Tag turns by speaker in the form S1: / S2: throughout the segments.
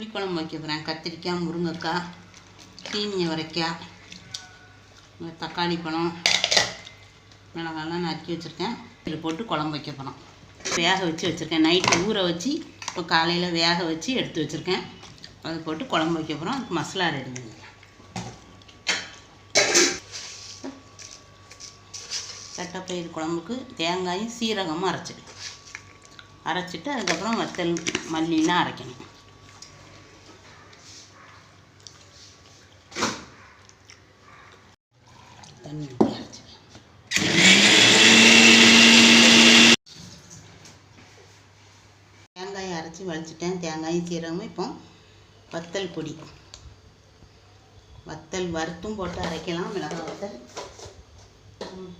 S1: புளிக்குழம்பு வைக்க போகிறேன் கத்திரிக்காய் முருங்கைக்காய் சீனிய வரைக்காய் தக்காளி பழம் மிளகாலாம் நறுக்கி வச்சுருக்கேன். இதில் போட்டு குழம்பு வைக்க போகிறோம் வேக வச்சு வச்சுருக்கேன். நைட்டு ஊற வச்சு இப்போ காலையில் வேக வச்சு எடுத்து வச்சுருக்கேன். அதை போட்டு குழம்பு வைக்க போகிறோம் அதுக்கு மசாலா ரெடி பண்ணி தட்டைப்பயிறு குழம்புக்கு தேங்காயும் சீரகமும் அரைச்சிடு அரைச்சிட்டு அதுக்கப்புறம் வத்தல் மல்லிலாம் அரைக்கணும். தண்ணி ஊற்றியாச்சு தேங்காயை அரைச்சி வலிச்சிட்டேன் தேங்காயும் சீரகமும் இப்போ வத்தல் பொடி. வத்தல் வறுத்தும் போட்டு அரைக்கலாம் மிளகாய் வத்தல்.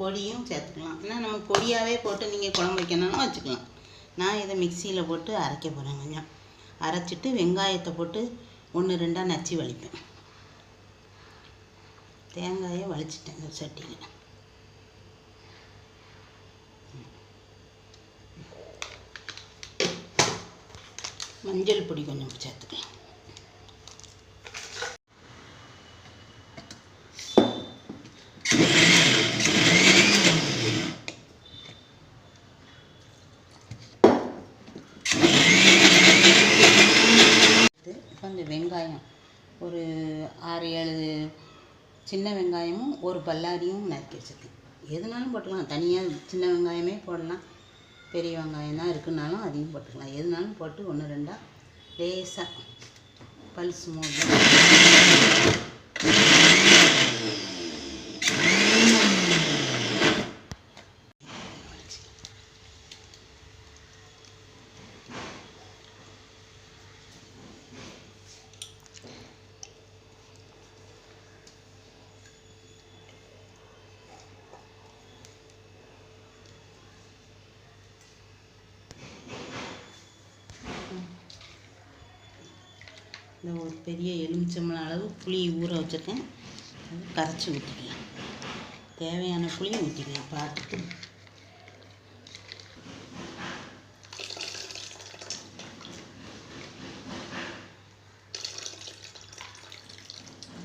S1: பொடியும் சேர்த்துக்கலாம். ஏன்னா நம்ம பொடியாகவே போட்டு நீங்கள் குழம்பு வைக்கணும்னா வச்சுக்கலாம். நான் இதை மிக்சியில் போட்டு அரைக்க போகிறேன் கொஞ்சம். அரைச்சிட்டு வெங்காயத்தை போட்டு ஒன்று ரெண்டாக நச்சு வலிப்பேன். தேங்காயை வலிச்சிட்டேன் இந்த சட்டியில். மஞ்சள் பொடி கொஞ்சம் சேர்த்துக்கலாம் இது இப்போ இந்த வெங்காயம் ஒரு ஆறு ஏழு சின்ன வெங்காயமும் ஒரு பல்லாரியும் நறுக்கி வச்சுருக்கேன். எதுனாலும் போட்டுக்கலாம். தனியாக சின்ன வெங்காயமே போடலாம். பெரிய வெங்காயம் தான் இருக்குனாலும் அதையும் போட்டுக்கலாம். எதுனாலும் போட்டு ஒன்று ரெண்டாக லேசாக பல்ஸ் மோடில் இந்த ஒரு பெரிய எலுமிச்சம்பழம் அளவு புளி ஊற வச்சுருக்கேன். அது கரைச்சி ஊற்றிக்கலாம் தேவையான புளியை ஊற்றிக்கலாம் பார்த்துட்டு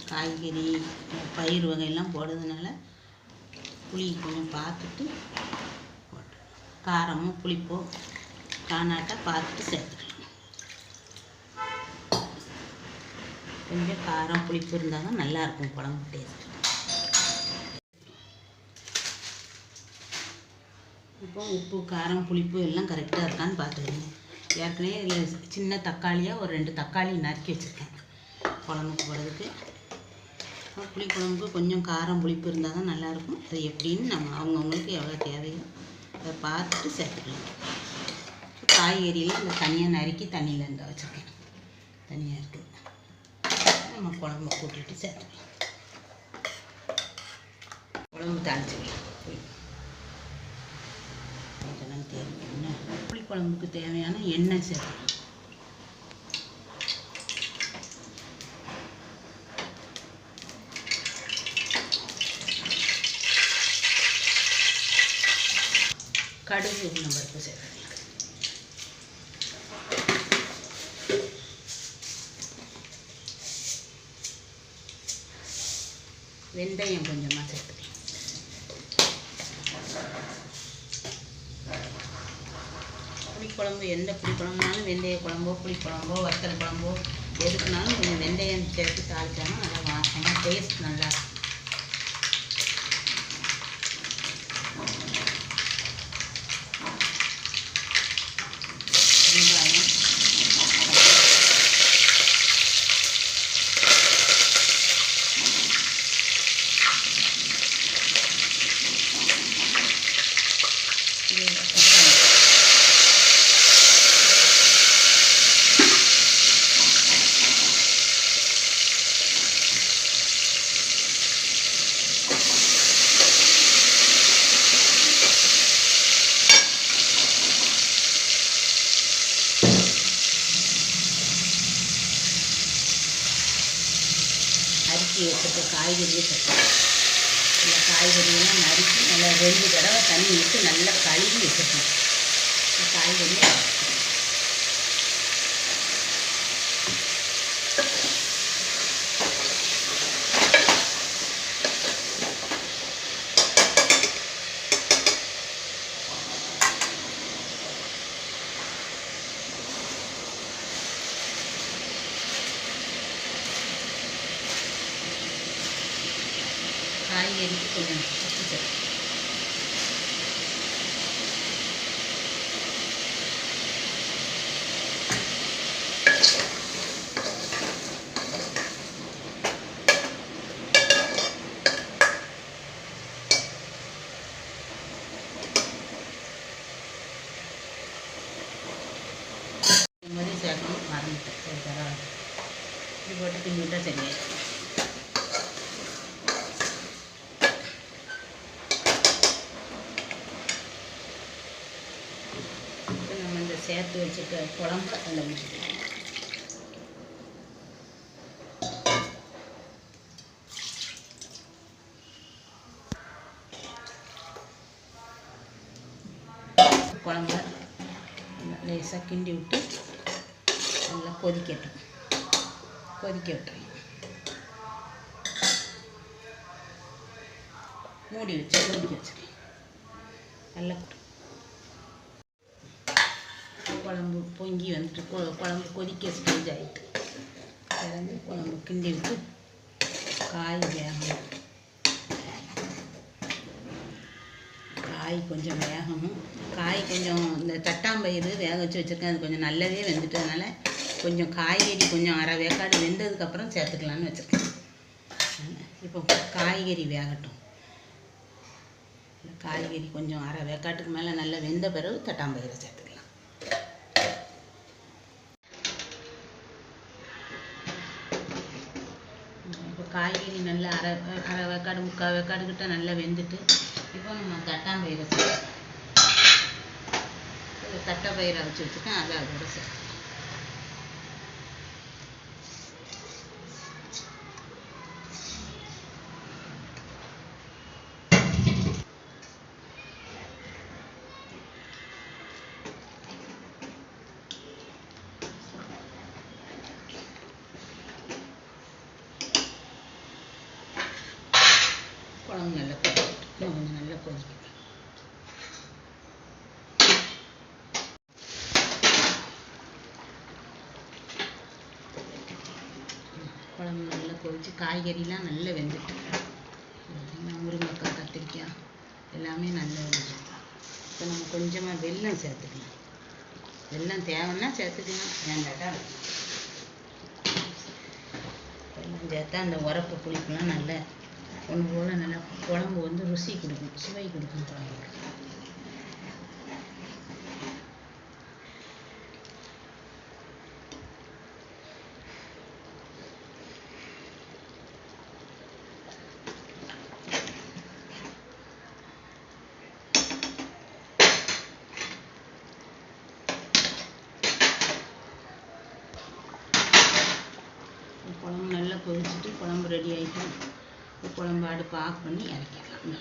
S1: காய்கறி பயிர் வகையெல்லாம் போடுறதுனால புளி கொஞ்சம் பார்த்துட்டு போட்டு காரமும் புளிப்போ காணாட்டா பார்த்துட்டு சேர்த்துக்கலாம். கொஞ்சம் காரம் புளிப்பு இருந்தால் தான் நல்லாயிருக்கும் குழம்பு டேஸ்ட் இப்போ உப்பு காரம் புளிப்பு எல்லாம் கரெக்டாக இருக்கான்னு பார்த்துக்கணும் ஏற்கனவே இதில் சின்ன தக்காளியாக ஒரு ரெண்டு தக்காளி நறுக்கி வச்சுருக்கேன் குழம்புக்கு போடுறதுக்கு புளி குழம்புக்கு கொஞ்சம் காரம் புளிப்பு இருந்தால் தான் நல்லாயிருக்கும். அது எப்படின்னு நம்ம அவங்கவுங்களுக்கு எவ்வளோ தேவையோ அதை பார்த்துட்டு சேர்த்துக்கலாம். காய்கறியெல்லாம் இந்த தனியாக நறுக்கி தண்ணியில் இருந்தால் வச்சுருக்கேன். தனியாக இருக்குது நம்ம குழம்பு கூட்டிட்டு சேர்த்துக்கலாம். குழம்பு தாளிச்சுக்கலாம். இதெல்லாம் தேவையான புளி குழம்புக்கு தேவையான எண்ணெய் சேர்த்துக்கலாம். கடுகு உளுந்தம் பருப்பு சேர்த்துக்கலாம் வெந்தயம் கொஞ்சமாக சேர்த்துக்கலாம். புளிக்குழம்பு எந்த புளிக்குழம்புனாலும் வெந்தய குழம்போ புளிக்குழம்போ வத்தல் குழம்போ எதுக்குனாலும் கொஞ்சம் வெந்தயம் சேர்த்து தாளிச்சாலும் நல்லா வாசனை டேஸ்ட் நல்லா இருக்கும். வெங்காயம் இது தக்காளி நறுக்கி வச்சுருக்க காய்கறியை கட்டணும் இந்த காய்கறியெல்லாம் நறுக்கி நல்லா ரெண்டு தடவை தண்ணி விட்டு நல்லா கழுவி வச்சுருக்கணும் இந்த காய்கறியை காய்கறிக்கு கொஞ்சம் உப்பு சேர்த்து இந்த மாதிரி சேர்க்கணும் மறந்துட்டேன் சரி பரவாயில்ல இது போட்டு பிஞ்சு விட்டா சரியாயிடும் இப்போ நம்ம இந்த சேர்த்து வச்சுருக்க குழம்பு அதில் ஊற்றிக்கலாம் குழம்ப லேசாக கிண்டி விட்டு நல்லா கொதிக்கட்டும் கொதிக்க விட்டுறேன் மூடி வச்சு கொதிக்க வச்சுருக்கேன் நல்லா குழம்பு பொங்கி வந்துட்டு குழம்பு கொதிக்க ஸ்டேஜ் ஆகிட்டு திறந்து குழம்பு கிண்டி விட்டு காய் வேகணும் காய் கொஞ்சம் வேகணும் காய் கொஞ்சம் இந்த தட்டாம்பயிறு வேக வச்சு வச்சுருக்கேன் அது கொஞ்சம் நல்லாவே வெந்துட்டதுனால கொஞ்சம் காய்கறி கொஞ்சம் அரை வேக்காடு வெந்ததுக்கப்புறம் சேர்த்துக்கலான்னு வச்சுருக்கேன் இப்போ காய்கறி வேகட்டும் இந்த காய்கறி கொஞ்சம் அரை வேக்காட்டுக்கு மேலே நல்லா வெந்த பிறகு தட்டாம்பயிரை சேர்த்துக்கலாம் காய்கறி நல்லா அரை அரை வேக்காடு முக்கால் வேக்காடு கிட்ட நல்லா வெந்துட்டு இப்போ நம்ம தட்டாம்பயிரை சேர்க்கலாம் தட்டை பயிரை வச்சு வச்சுருக்கேன் அதை அதோட சேர்த்து குழம்பு நல்லா கொதிக்கட்டும் இன்னும் கொஞ்சம் நல்லா கொதிக்கட்டும் குழம்பு நல்லா கொதிச்சு காய்கறிலாம் நல்லா வெந்துட்டு முருங்கைக்காய் கத்திரிக்காய் எல்லாமே நல்லா வெந்துட்டு இப்போ நம்ம கொஞ்சமாக வெல்லம் சேர்த்துக்கலாம். வெல்லம் தேவைன்னா சேர்த்துக்கலாம் வேண்டாட்டா வெல்லம் சேர்த்தா அந்த உரப்பு புளிப்புலாம் நல்லா ஒன்று போல் நல்லா குழம்பு வந்து ருசி கொடுக்கும் சுவை கொடுக்கும் குழம்புக்கு குழம்பு நல்லா கொதிச்சுட்டு குழம்பு ரெடி ஆகிட்டு இப்போ குழம்பு அடுப்பு ஆஃப் பண்ணி இறக்கிடலாம். இந்த.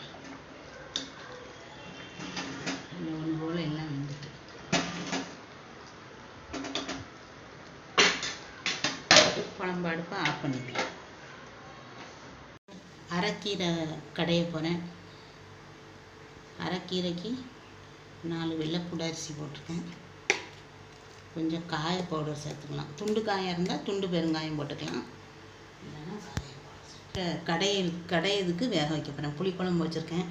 S1: ஒன்று போல் எல்லாம் வெந்துட்டு. குழம்பு அடுப்பை ஆஃப் பண்ணிக்கலாம். அரைக்கீரை கடைய போகிறேன் அரைக்கீரைக்கு நாலு வெள்ளைப்பூடு அரிசி போட்டிருக்கேன். கொஞ்சம் காய பவுடர் சேர்த்துக்கலாம். துண்டு காயம் இருந்தால் துண்டு பெருங்காயம் போட்டுக்கலாம். Powder. கடையில் கடையிறதுக்கு வேக வைக்க போகிறேன் புளிக்குழம்பு வச்சுருக்கேன்.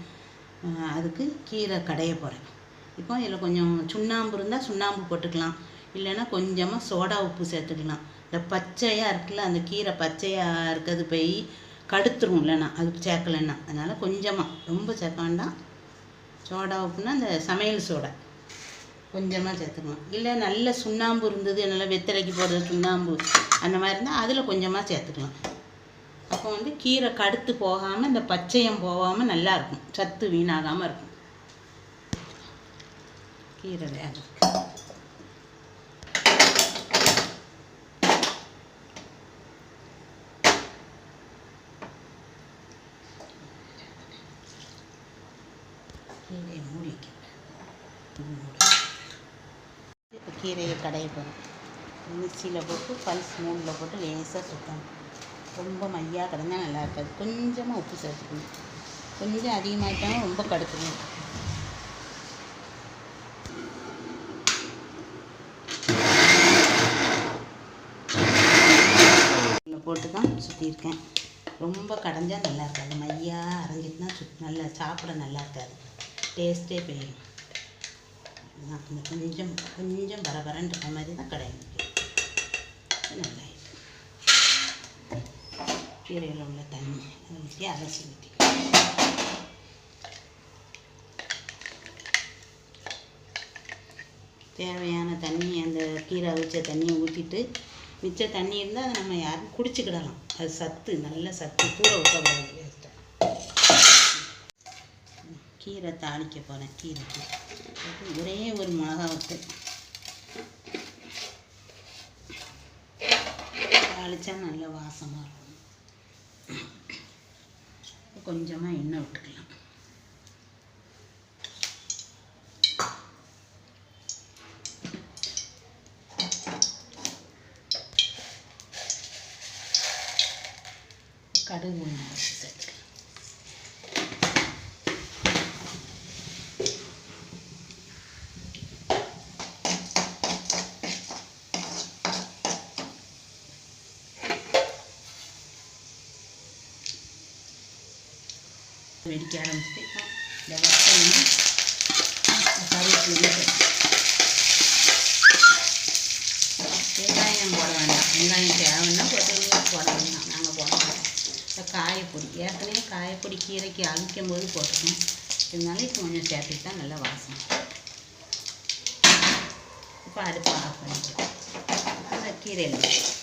S1: அதுக்கு கீரை கடைய போகிறேன் இப்போ இதில் கொஞ்சம் சுண்ணாம்பு இருந்தால் சுண்ணாம்பு போட்டுக்கலாம். இல்லைன்னா கொஞ்சமாக சோடா உப்பு சேர்த்துக்கலாம். இந்த பச்சையாக இருக்குல்ல அந்த கீரை பச்சையாக இருக்கிறது போய் கடுத்துரும் இல்லைன்னா அது சேர்க்கலைன்னா. அதனால் கொஞ்சமாக ரொம்ப சேர்க்க வேண்டாம். சோடா உப்புனா அந்த சமையல் சோடா. கொஞ்சமாக சேர்த்துக்கலாம். இல்லை நல்ல சுண்ணாம்பு இருந்தது நல்லா வெத்தலைக்கு போடுற சுண்ணாம்பு அந்த மாதிரி இருந்தால் அதில் கொஞ்சமாக சேர்த்துக்கலாம். அப்போ வந்து கீரை கடுத்து போகாமல் இந்த பச்சையம் போகாமல் நல்லா இருக்கும். சத்து வீணாகாமல் இருக்கும். கீரை வேக கீரையை மூடி இப்போ கீரையை கடைய போகிறோம் மிக்சியில் போட்டு பல்ஸ் மூடில் போட்டு லேசாக சுத்தணும். ரொம்ப மையாக கிடந்தால் நல்லா இருக்காது. கொஞ்சமாக உப்பு சேர்த்துக்கணும். கொஞ்சம் அதிகமாகிட்டாலும் ரொம்ப கடுக்கணும். போட்டு தான் சுற்றியிருக்கேன் ரொம்ப கடைஞ்சால் நல்லா இருக்காது. மையாக அரைஞ்சிட்டுனா சுத் நல்லா சாப்பிட நல்லா இருக்காது. டேஸ்ட்டே போயிடும் கொஞ்சம் கொஞ்சம் பரபரன்ற மாதிரி தான் கடையணும். நல்லா கீரையில் உள்ள தண்ணி. அதை ஊற்றி அரைச்சி ஊற்றி தேவையான தண்ணி அந்த கீரை அவிச்ச தண்ணியை ஊற்றிட்டு மிச்ச தண்ணி இருந்தால் அதை நம்ம யாரும் குடிச்சிக்கிடலாம். அது சத்து நல்ல சத்து கூட ஊற்றக்கூடாது வேஸ்ட்டாக கீரை தாளிக்க போகிறேன் கீரைக்கு. ஒரே ஒரு மிளகா வத்து தாளித்தா நல்ல வாசமாக இருக்கும். கொஞ்சமாக எண்ணெய் விட்டுக்கலாம். கடுகு ஒன்று சேர்த்துக்கலாம் வெடிக்க ஆரம்பிச்சுட்டு இந்த வத்தலையும் கருவேப்பிலையும் வெங்காயம் போட வேண்டாம் வெங்காயம் தேவைன்னா போட்டு போட வேண்டாம் நாங்கள் போட மாட்டோம் இந்த காயப்பொடி ஏற்கனவே காயப்பொடி கீரைக்கு அவிக்கும் போது போட்டுக்கணும் இருந்தாலும் இப்போ கொஞ்சம் தான் நல்லா வாசம் இப்போ அடுப்பு ஆஃப் பண்ணிக்கலாம் அந்த கீரையில்